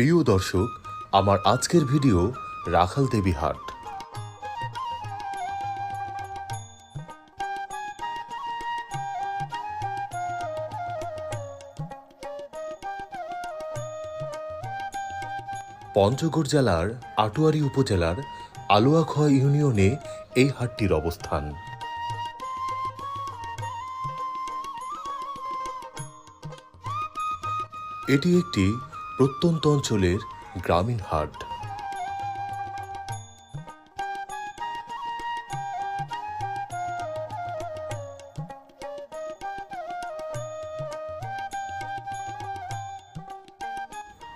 প্রিয় দর্শক, আমার আজকের ভিডিও রাখাল দেবী হাট পঞ্চগড় জেলার আটোয়ারি উপজেলার আলোয়াখোয়া ইউনিয়নে এই হাটটির অবস্থান। এটি একটি প্রত্যন্ত অঞ্চলের গ্রামীণ হাট।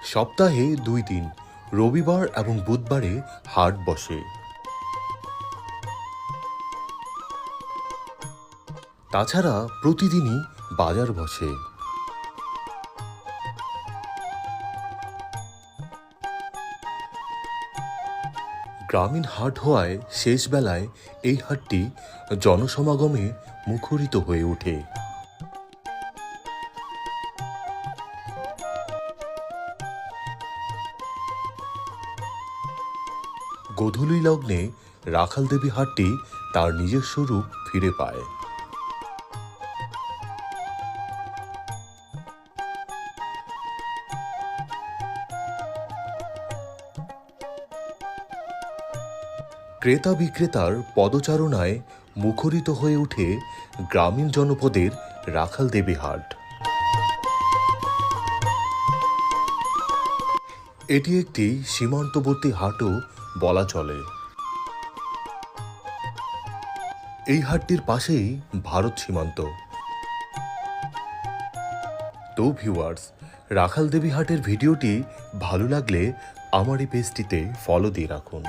সপ্তাহে দুই দিন, রবিবার এবং বুধবারে হাট বসে। তাছাড়া প্রতিদিনই বাজার বসে। গ্রামীণ হাট হওয়ায় শেষ বেলায় এই হাটটি জনসমাগমে মুখরিত হয়ে ওঠে। গোধূলি লগ্নে রাখাল দেবী হাটটি তার নিজস্ব রূপ ফিরে পায়। ক্রেতা বিক্রেতার পদচারণায় মুখরিত হয়ে ওঠে গ্রামীণ জনপদের রাখাল দেবী হাট এটি একটি সীমান্তবর্তী হাটও বলা চলে। এই হাটটির পাশেই ভারত সীমান্ত। তো ভিউয়ার্স, রাখাল দেবী হাটের ভিডিওটি ভালো লাগলে আমার এই পেজটিতে ফলো দিয়ে রাখুন।